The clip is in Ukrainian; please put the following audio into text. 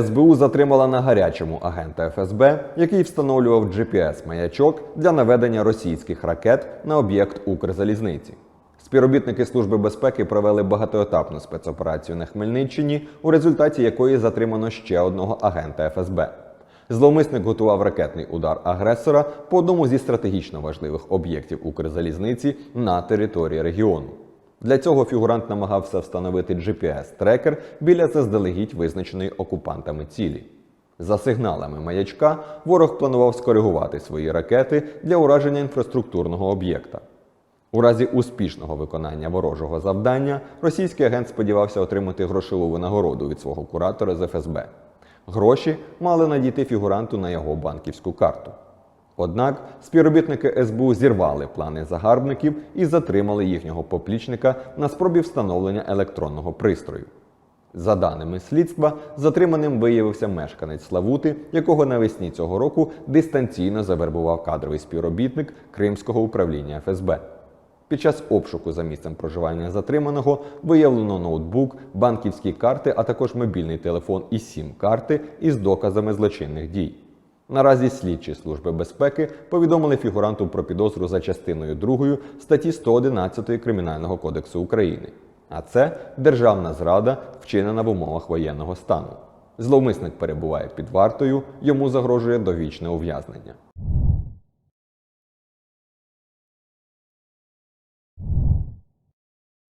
СБУ затримала на гарячому агента ФСБ, який встановлював GPS-маячок для наведення російських ракет на об'єкт Укрзалізниці. Співробітники Служби безпеки провели багатоетапну спецоперацію на Хмельниччині, у результаті якої затримано ще одного агента ФСБ. Зловмисник готував ракетний удар агресора по одному зі стратегічно важливих об'єктів Укрзалізниці на території регіону. Для цього фігурант намагався встановити GPS-трекер біля заздалегідь визначеної окупантами цілі. За сигналами маячка ворог планував скоригувати свої ракети для ураження інфраструктурного об'єкта. У разі успішного виконання ворожого завдання російський агент сподівався отримати грошову винагороду від свого куратора з ФСБ. Гроші мали надійти фігуранту на його банківську карту. Однак співробітники СБУ зірвали плани загарбників і затримали їхнього поплічника на спробі встановлення електронного пристрою. За даними слідства, затриманим виявився мешканець Славути, якого навесні цього року дистанційно завербував кадровий співробітник Кримського управління ФСБ. Під час обшуку за місцем проживання затриманого виявлено ноутбук, банківські карти, а також мобільний телефон і сім-карти із доказами злочинних дій. Наразі слідчі служби безпеки повідомили фігуранту про підозру за частиною 2 статті 111 Кримінального кодексу України. А це державна зрада, вчинена в умовах воєнного стану. Зловмисник перебуває під вартою, йому загрожує довічне ув'язнення.